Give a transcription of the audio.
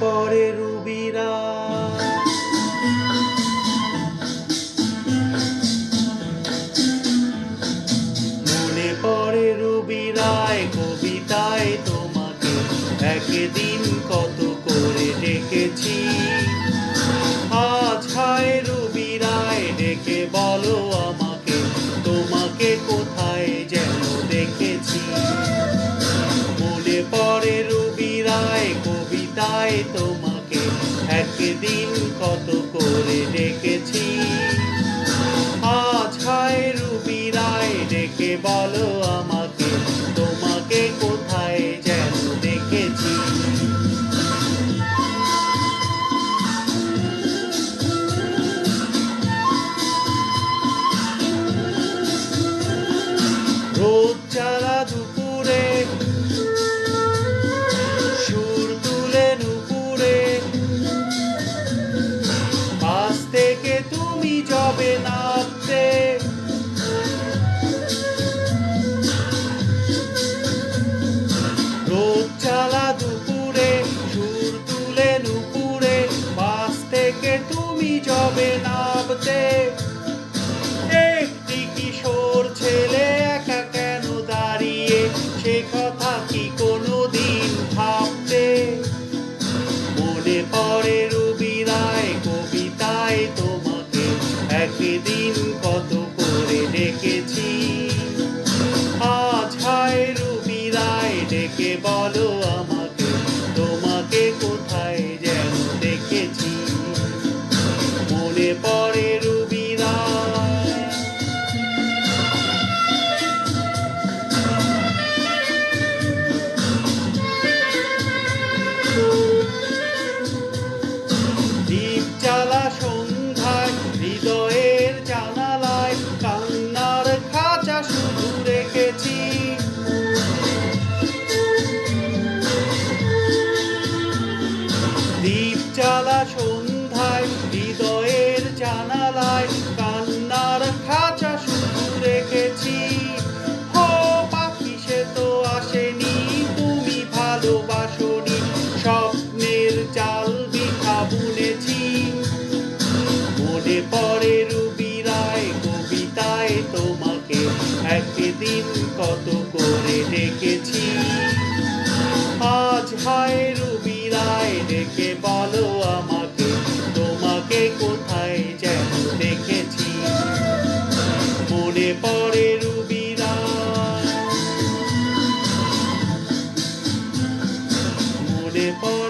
পড়ে রুবিরা। মনে পড়ে রুবিরায়, কবিতায় তোমাকে একদিন কত করে ডেকেছি। আজ হায় রুবিরায়, ডেকে বলো আমাকে, তোমাকে কোথায় কবিতায় তোমাকে একদিন কত করে ডেকেছি। আজ হায় রুবিরায় ডেকে বলো আমাকে, তোমাকে কোথায় যেন দেখেছি। রোদ চালা তুলে নুপুরে পাশ থেকে তুমি যবে নামতে রোদ চালা দুপুরে, সুর তুলে নুপুরে পাশ থেকে তুমি যবে নামতে রবিরায় কবিতায় তোমাকে কত করে ডেকেছি। ডেকে বলো আমাকে তোমাকে কোথায় মনে পড়ে জ্বালা সন্ধ্যায়, হৃদয়ের জানালায় কান্নার খাঁচা শুধু রেখেছি। হো, পাখি, সে তো আসেনি, তুমি ভালোবাসনি, স্বপ্নের জাল বুনেছি। মনে পড়ে রুবিরায়, কবিতায় তোমাকে একদিন কত করে ডেকেছি। আজ হায় রুবিরায়, ডেকে মনে পড়ে রুবিরায় মনে পড়ে